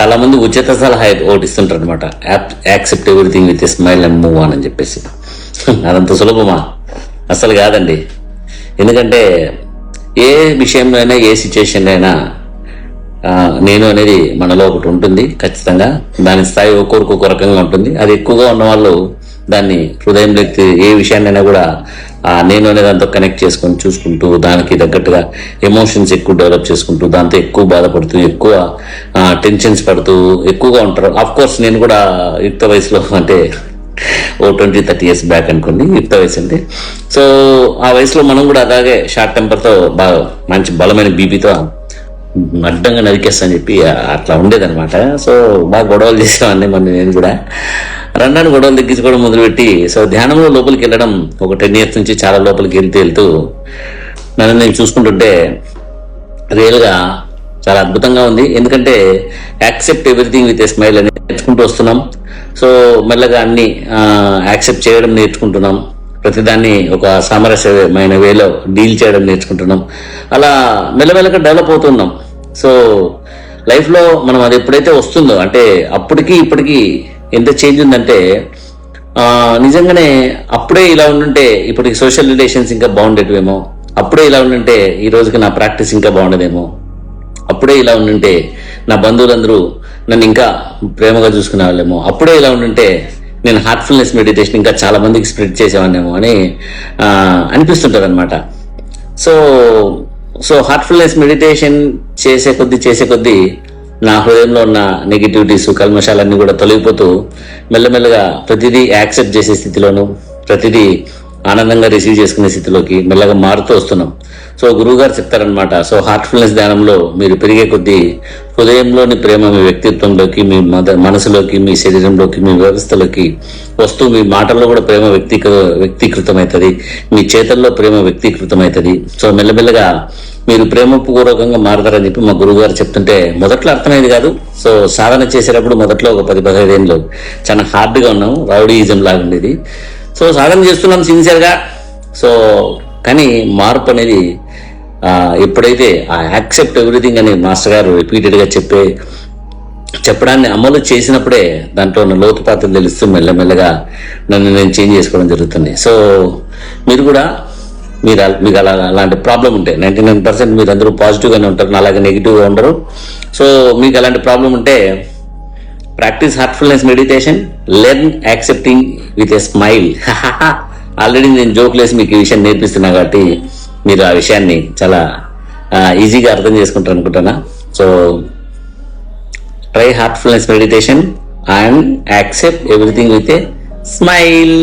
చాలా మంది ఉచిత సలహా ఒకటి ఇస్తుంటారు అనమాట accept everything with smile and move on అని చెప్పేసి. అదంత సులభమా? అసలు కాదండి. ఎందుకంటే ఏ విషయంలో అయినా ఏ సిచ్యుయేషన్లో అయినా నేను అనేది మనలో ఒకటి ఉంటుంది ఖచ్చితంగా. దాని స్థాయి ఒక్కొక్కరికి ఒక రకంగా ఉంటుంది. అది ఎక్కువగా ఉన్న వాళ్ళు దాన్ని హృదయంలో ఏ విషయాన్నైనా కూడా ఆ నేను అనే దాంతో కనెక్ట్ చేసుకొని చూసుకుంటూ దానికి తగ్గట్టుగా ఎమోషన్స్ ఎక్కువ డెవలప్ చేసుకుంటూ దాంతో ఎక్కువ బాధపడుతూ ఎక్కువ టెన్షన్స్ పడుతూ ఎక్కువగా ఉంటారు. ఆఫ్ కోర్స్ నేను కూడా యుక్త వయసులో అంటే ఓ ట్వంటీ థర్టీ ఇయర్స్ బ్యాక్ అనుకోండి యుక్త వయసు అంటే. సో ఆ వయసులో మనం కూడా అలాగే షార్ట్ టెంపర్తో బాగా మంచి బలమైన బీపీతో అడ్డంగా నరికేస్తాను చెప్పి అట్లా ఉండేదనమాట సో బాగా గొడవలు చేసేవాడిని మన నేను కూడా. రన్నాను గొడవలు తగ్గించుకోవడం మొదలుపెట్టి సో ధ్యానంలో లోపలికి వెళ్ళడం ఒక టెన్ ఇయర్స్ నుంచి చాలా లోపలికి వెళ్తూ వెళ్తూ నన్ను నేను చూసుకుంటుంటే రియల్గా చాలా అద్భుతంగా ఉంది. ఎందుకంటే accept everything with a smile అని నేర్చుకుంటూ వస్తున్నాం. సో మెల్లగా అన్ని యాక్సెప్ట్ చేయడం నేర్చుకుంటున్నాం. ప్రతిదాన్ని ఒక సామరస్యమైన వేలో డీల్ చేయడం నేర్చుకుంటున్నాం. అలా మెల్లమెల్లగా డెవలప్ అవుతున్నాం సో లైఫ్లో మనం అది ఎప్పుడైతే వస్తుందో అంటే అప్పటికి ఇప్పటికి ఎంత చేంజ్ ఉందంటే నిజంగానే అప్పుడే ఇలా ఉండుంటే ఇప్పటికి సోషల్ రిలేషన్స్ ఇంకా బాగుండేటివేమో అప్పుడే ఇలా ఉండుంటే ఈ రోజుకి నా ప్రాక్టీస్ ఇంకా బాగుండదేమో అప్పుడే ఇలా ఉండుంటే నా బంధువులందరూ నన్ను ఇంకా ప్రేమగా చూసుకునే వాళ్ళేమో అప్పుడే ఇలా ఉండుంటే నేను హార్ట్ఫుల్నెస్ మెడిటేషన్ ఇంకా చాలా మందికి స్ప్రెడ్ చేసేవాడినేమో అని అనిపిస్తుంటుంది అనమాట సో సో హార్ట్ఫుల్నెస్ మెడిటేషన్ చేసే కొద్దీ చేసే కొద్దీ నా హృదయంలో ఉన్న నెగిటివిటీస్ కల్మషాలన్నీ కూడా తొలగిపోతూ మెల్లమెల్లగా ప్రతిదీ యాక్సెప్ట్ చేసే స్థితిలోను ప్రతిదీ ఆనందంగా రిసీవ్ చేసుకునే స్థితిలోకి మెల్లగా మారుతూ వస్తున్నాం. సో గురువుగారు చెప్తారనమాట సో హార్ట్ఫుల్నెస్ ధ్యానంలో మీరు పెరిగే కొద్దీ హృదయంలోని ప్రేమ మీ వ్యక్తిత్వంలోకి మీ మద మనసులోకి మీ శరీరంలోకి మీ వ్యవస్థలోకి వస్తూ మీ మాటల్లో కూడా ప్రేమ వ్యక్తీకృ వ్యక్తీకృతమవుతుంది మీ చేతల్లో ప్రేమ వ్యక్తీకృతమవుతుంది సో మెల్లమెల్లగా మీరు ప్రేమపూర్వకంగా మారతారని చెప్పి మా గురువుగారు చెప్తుంటే మొదట్లో అర్థమైంది కాదు. సో సాధన చేసేటప్పుడు మొదట్లో ఒక పది పదహైదు ఏళ్ళు చాలా హార్డ్గా ఉన్నాం. రౌడీయిజం లాగా ఉండేది సో సాధన చేస్తున్నాం సిన్సియర్గా. సో కానీ మార్పు అనేది ఎప్పుడైతే ఆ యాక్సెప్ట్ ఎవ్రీథింగ్ అని మాస్టర్ గారు రిపీటెడ్గా చెప్పే చెప్పడాన్ని అమలు చేసినప్పుడే దాంట్లో ఉన్న లోతుపాత్రలు తెలుస్తూ మెల్లమెల్లగా నన్ను నేను చేంజ్ చేసుకోవడం జరుగుతుంది. సో మీరు కూడా మీరు మీకు అలా అలాంటి ప్రాబ్లం ఉంటే నైంటీ నైన్ పర్సెంట్ మీరు అందరూ పాజిటివ్గానే ఉంటారు అలాగే నెగిటివ్గా ఉండరు. సో మీకు అలాంటి ప్రాబ్లం ఉంటే practice Heartfulness meditation learn accepting with a smile already నేను జోక్లేసి మీకు ఈ విషయం నేర్పిస్తున్నా కాబట్టి మీరు ఆ విషయాన్ని చాలా ఈజీగా అర్థం చేసుకుంటారు అనుకుంటున్నా. So try Heartfulness meditation and accept everything with a smile